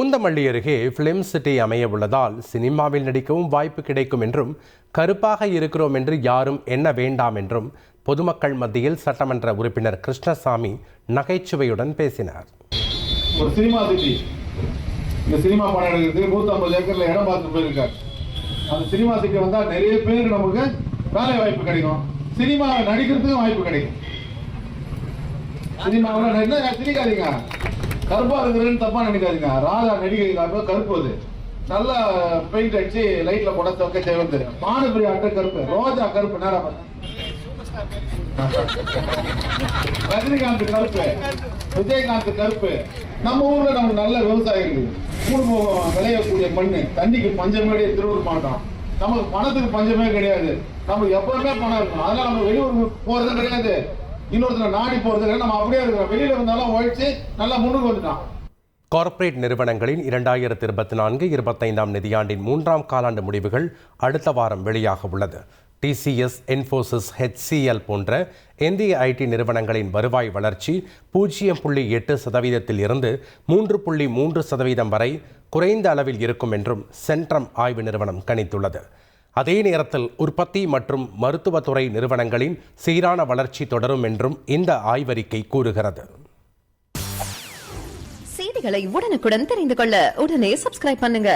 பூந்தமல்லி அருகே film city அமைய உள்ளதால் சினிமாவில் நடிக்கவும் வாய்ப்பு கிடைக்கும் என்றும் கருப்பாக இருக்கிறோம் என்று யாரும் எண்ண வேண்டாம் என்றும் பொதுமக்கள் மத்தியில் சட்டமன்ற உறுப்பினர் கிருஷ்ணசாமி நகைச்சுவையுடன் பேசினார். ஒரு சினிமா சிட்டி இந்த சினிமா படம் எடுக்கிறதுக்கு நூற்றம்பது ஏக்கர்ல இடம் பார்த்து போயிருக்காரு. அந்த சினிமா சிட்டி வந்தால் நிறைய பேருக்கு நமக்கு வேலை வாய்ப்பு கிடைக்கும். சினிமா நடிக்கிறதுக்கும் வாய்ப்பு கிடைக்கும். சினிமாவில் என்ன சிரிக்காதீங்க கருப்பா இருக்கிறேன்னு தப்பா நினைக்காதீங்க. ராதா நடிகை கருப்பு அது. நல்லா பெயிண்ட் அடிச்சு லைட்ல போட தொக்க செய்வது மானுபிரி ஆட்ட கருப்பு. ரோஜா கருப்பு. நேரம் ரஜினிகாந்த் கருப்பு. விஜயகாந்த் கருப்பு. நம்ம ஊர்ல நமக்கு நல்ல விவசாயிகள் குடும்பம் விளையக்கூடிய மண்ணு. தண்ணிக்கு பஞ்சமேடியே திருவூர் மாட்டோம் நமக்கு பணத்துக்கு பஞ்சமே கிடையாது. நமக்கு எப்பவுமே பணம் இருக்கும். அதனால நம்ம வெளியூர் போறது கிடையாது. இன்னொருத்தர் நாடி போறது நம்ம அப்படியே இருக்கிறோம். வெளியில இருந்தாலும் உழைச்சு நல்லா முன்னுக்கு வந்துட்டான். கார்ப்பரேட் நிறுவனங்களின் இரண்டாயிரத்தி இருபத்தி நான்கு இருபத்தைந்தாம் நிதியாண்டின் மூன்றாம் காலாண்டு முடிவுகள் அடுத்த வாரம் வெளியாக உள்ளது. டிசிஎஸ் இன்ஃபோசிஸ் ஹெச்சிஎல் போன்ற இந்திய ஐடி நிறுவனங்களின் வருவாய் வளர்ச்சி பூஜ்ஜியம் புள்ளி எட்டு சதவீதத்தில் இருந்து மூன்று புள்ளி மூன்று சதவீதம் வரை குறைந்த அளவில் இருக்கும் என்றும் சென்ட்ரம் ஆய்வு நிறுவனம் கணித்துள்ளது. அதே நேரத்தில் உற்பத்தி மற்றும் மருத்துவத்துறை நிறுவனங்களின் சீரான வளர்ச்சி தொடரும் என்றும் இந்த ஆய்வறிக்கை கூறுகிறது. செய்திகளை உடனுக்குடன் தெரிந்து கொள்ள உடனே சப்ஸ்கிரைப் பண்ணுங்க.